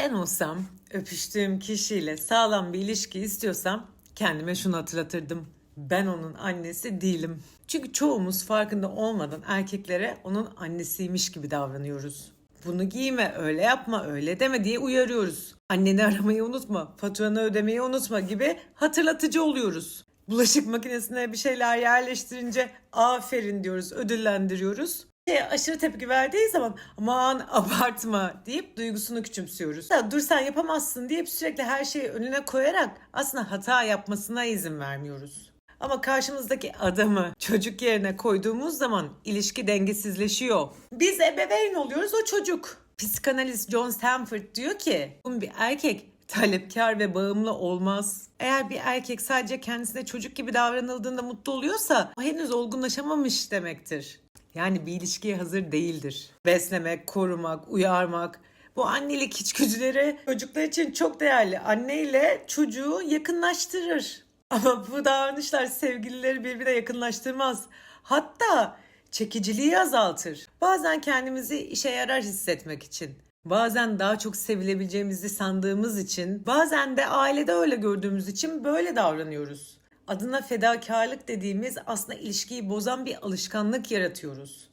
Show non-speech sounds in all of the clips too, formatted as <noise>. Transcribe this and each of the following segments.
Ben olsam öpüştüğüm kişiyle sağlam bir ilişki istiyorsam kendime şunu hatırlatırdım. Ben onun annesi değilim. Çünkü çoğumuz farkında olmadan erkeklere onun annesiymiş gibi davranıyoruz. Bunu giyme, öyle yapma, öyle deme diye uyarıyoruz. Anneni aramayı unutma, faturanı ödemeyi unutma gibi hatırlatıcı oluyoruz. Bulaşık makinesine bir şeyler yerleştirince aferin diyoruz, ödüllendiriyoruz. Şeye aşırı tepki verdiği zaman aman abartma deyip duygusunu küçümsüyoruz. Ya, dur sen yapamazsın deyip sürekli her şeyi önüne koyarak aslında hata yapmasına izin vermiyoruz. Ama karşımızdaki adamı çocuk yerine koyduğumuz zaman ilişki dengesizleşiyor. Biz ebeveyn oluyoruz o çocuk. Psikanalist John Stanford diyor ki bir erkek talepkar ve bağımlı olmaz. Eğer bir erkek sadece kendisine çocuk gibi davranıldığında mutlu oluyorsa henüz olgunlaşamamış demektir. Yani bir ilişkiye hazır değildir. Beslemek, korumak, uyarmak bu annelik içgüdüleri çocuklar için çok değerli. Anne ile çocuğu yakınlaştırır. Ama bu davranışlar sevgilileri birbirine yakınlaştırmaz. Hatta çekiciliği azaltır. Bazen kendimizi işe yarar hissetmek için. Bazen daha çok sevilebileceğimizi sandığımız için, bazen de ailede öyle gördüğümüz için böyle davranıyoruz. Adına fedakarlık dediğimiz aslında ilişkiyi bozan bir alışkanlık yaratıyoruz.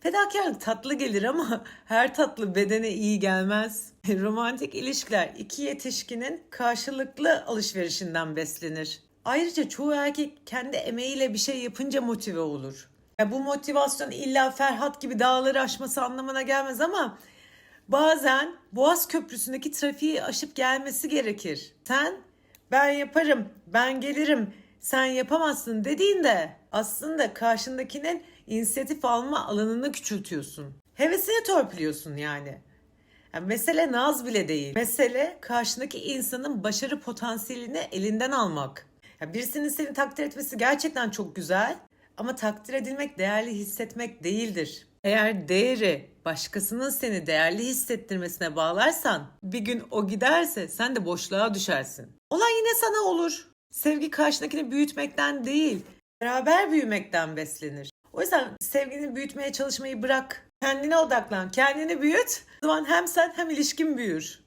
Fedakarlık tatlı gelir ama <laughs> her tatlı bedene iyi gelmez. <laughs> Romantik ilişkiler iki yetişkinin karşılıklı alışverişinden beslenir. Ayrıca çoğu erkek kendi emeğiyle bir şey yapınca motive olur. Ya bu motivasyon illa Ferhat gibi dağları aşması anlamına gelmez ama bazen Boğaz Köprüsü'ndeki trafiği aşıp gelmesi gerekir. Sen ben yaparım, ben gelirim, sen yapamazsın dediğinde aslında karşındakinin inisiyatif alma alanını küçültüyorsun. Hevesini törpülüyorsun yani. Yani mesele naz bile değil. Mesele karşındaki insanın başarı potansiyelini elinden almak. Ya birisinin seni takdir etmesi gerçekten çok güzel ama takdir edilmek değerli hissetmek değildir. Eğer değeri başkasının seni değerli hissettirmesine bağlarsan bir gün o giderse sen de boşluğa düşersin. Olay yine sana olur. Sevgi karşındakini büyütmekten değil, beraber büyümekten beslenir. O yüzden sevgini büyütmeye çalışmayı bırak. Kendine odaklan, kendini büyüt. O zaman hem sen hem ilişkin büyür.